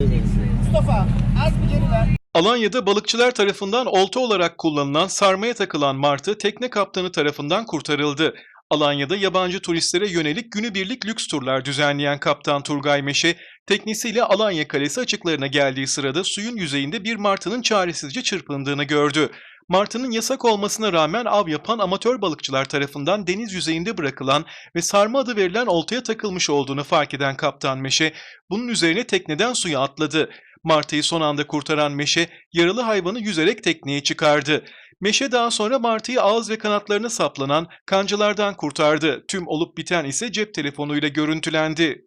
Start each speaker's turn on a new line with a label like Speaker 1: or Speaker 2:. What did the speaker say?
Speaker 1: Mustafa az bir geri ver.
Speaker 2: Alanya'da balıkçılar tarafından olta olarak kullanılan sarmaya takılan martı tekne kaptanı tarafından kurtarıldı. Alanya'da yabancı turistlere yönelik günübirlik lüks turlar düzenleyen kaptan Turgay Meşe, teknesiyle Alanya Kalesi açıklarına geldiği sırada suyun yüzeyinde bir martının çaresizce çırpındığını gördü martının yasak olmasına rağmen av yapan amatör balıkçılar tarafından deniz yüzeyinde bırakılan ve sarma adı verilen oltaya takılmış olduğunu fark eden kaptan Meşe, bunun üzerine tekneden suya atladı. Martıyı son anda kurtaran Meşe, yaralı hayvanı yüzerek tekneye çıkardı. Meşe daha sonra martıyı ağız ve kanatlarına saplanan kancalardan kurtardı. Tüm olup biten ise cep telefonuyla görüntülendi.